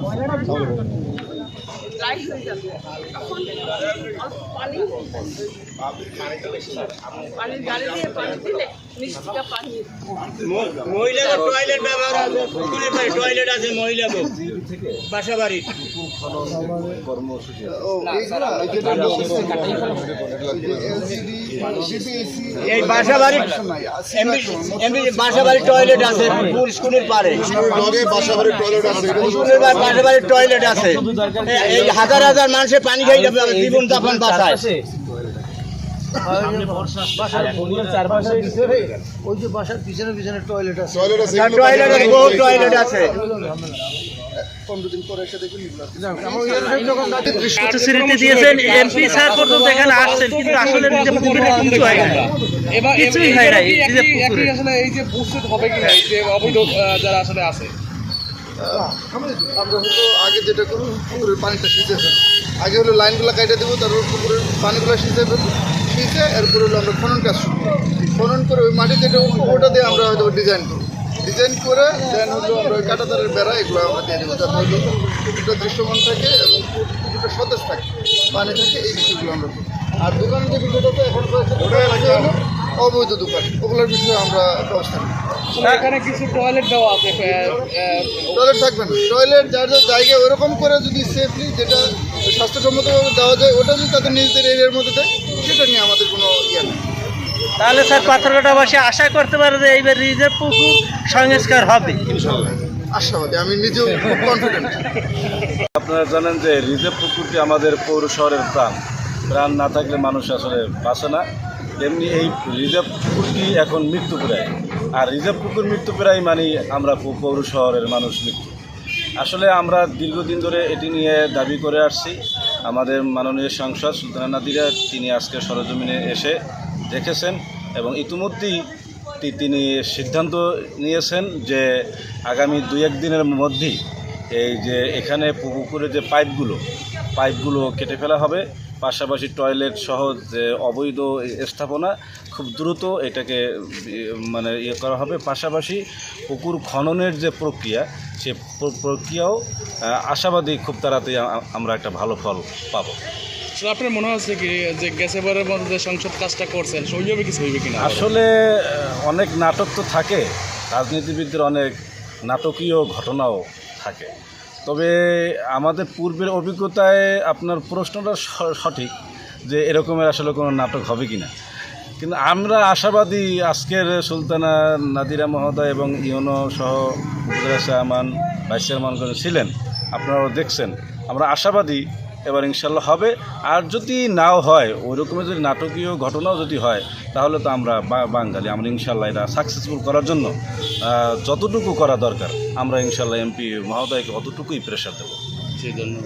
Bawahnya? Dry হয়ে যাবে। তখন পানি। পানির গাড়ি দিয়ে পানি দিলে মিষ্টিটা পানি। মহিলাদের টয়লেট ব্যবহার আছে পুকুরের টয়লেট আছে মহিলাদের। বাসা বাড়ির এই বাসা বাড়ির বাসা বাড়ির টয়লেট আছে স্কুলের লগে বাসা বাড়ির টয়লেট আছে। স্কুলের বাসা বাড়ির টয়লেট আছে। এই হাজার হাজার মানুষের পানি খাই জীবন যাপন বাঁচায় ওই যে বাসার পিছনে পিছনে টয়লেট আছে টয়লেট আছে দিয়েছেন এমপি স্যার পর্যন্ত এখানে আসছেন কিন্তু আসলে কিছু হয় না কিছুই হয় না এই যে আসলে এই যে বুঝতে হবে কিনা এই যে অবৈধ যারা আসলে আছে? আমরা হলো আগে যেটা করব, পুকুরের পানিটা সিঁচে ফেলব। আগে হলো লাইনগুলো কাটে দেবো, তারপর পুকুরের পানিগুলো সিঁচে ফেলব। সিঁচে এরপরে হলো আমরা খনন কাজ শুরু খনন করে ওই মাটি যেটা ওটা দিয়ে আমরা হয়তো ডিজাইন করব। ডিজাইন করে দেন হলো আমরা ওই কাটাতারের বেড়া এগুলো আমরা দিয়ে দেবো। যাতে হলো পুকুরটা দৃশ্যমান থাকে এবং পুকুরটা সতেজ থাকে। পানি থাকে, এই বিষয়গুলো আমরা করব। আর দোকানের যে বিষয়টা তো এখন অবৈধ দোকান ওগুলোর বিষয়ে আমরা ব্যবস্থা এখানে কিছু টয়লেট দেওয়া আছে টয়লেট থাকবে না। টয়লেট যার যার জায়গায় ওরকম করে যদি সেফলি যেটা স্বাস্থ্যসম্মতভাবে দেওয়া যায় ওটা যদি তাদের নিজেদের এরিয়ার মধ্যে দেয় সেটা নিয়ে আমাদের কোনো ইয়ে নেই। তাহলে স্যার পাথরঘাটাবাসী আশা করতে পারে যে এইবার রিজার্ভ পুকুর সংস্কার হবে। আশাবাদী আমি নিজেও খুব কনফিডেন্ট আপনারা জানেন যে রিজার্ভ পুকুরটি আমাদের পৌর শহরের প্রাণ। প্রাণ না থাকলে মানুষ আসলে বাঁচে না। তেমনি এই রিজার্ভ পুকুরটি এখন মৃত্যু প্রায়। আর রিজার্ভ পুকুর মৃত্যু প্রায় মানে আমরা পৌর শহরের মানুষ মৃত্যু। আসলে আমরা দীর্ঘদিন ধরে এটি নিয়ে দাবি করে আসছি। আমাদের মাননীয় সাংসদ সুলতানা নাদিরা তিনি আজকে সরজমিনে এসে দেখেছেন এবং ইতিমধ্যেই তিনি সিদ্ধান্ত নিয়েছেন যে আগামী দুই এক দিনের মধ্যেই এই যে এখানে পুকুরে যে পাইপগুলো পাইপগুলো কেটে ফেলা হবে। পাশাপাশি টয়লেট সহ যে অবৈধ স্থাপনা খুব দ্রুত এটাকে মানে ইয়ে করা হবে। পাশাপাশি পুকুর খননের যে প্রক্রিয়া সে প্রক্রিয়াও আশাবাদী খুব তাড়াতাড়ি আমরা একটা ভালো ফল পাবো। আপনার মনে হচ্ছে কি যে গ্যাসেবারের মধ্যে সংসদ কাজটা করছেন সইভাবে কিছু হইবে কিনা? আসলে অনেক নাটক তো থাকে রাজনীতিবিদদের অনেক নাটকীয় ঘটনাও থাকে। তবে আমাদের পূর্বের অভিজ্ঞতায় আপনার প্রশ্নটা সঠিক যে এরকমের আসলে কোনো নাটক হবে কি না কিন্তু আমরা আশাবাদী আজকের সুলতানা নাদিরা মহোদয় এবং ইউনো সহ উপজেলা চেয়ারম্যান ভাইস চেয়ারম্যানগণ ছিলেন, আপনারাও দেখছেন। আমরা আশাবাদী এবার ইনশাল্লাহ হবে। আর যদি নাও হয় ওই রকমের যদি নাটকীয় ঘটনাও যদি হয়, তাহলে তো আমরা বাঙালি, আমরা ইনশাল্লাহ এটা সাকসেসফুল করার জন্য যতটুকু করা দরকার, আমরা ইনশাল্লাহ এমপি মহোদয়কে অতটুকুই প্রেশার দেবো। সেই জন্য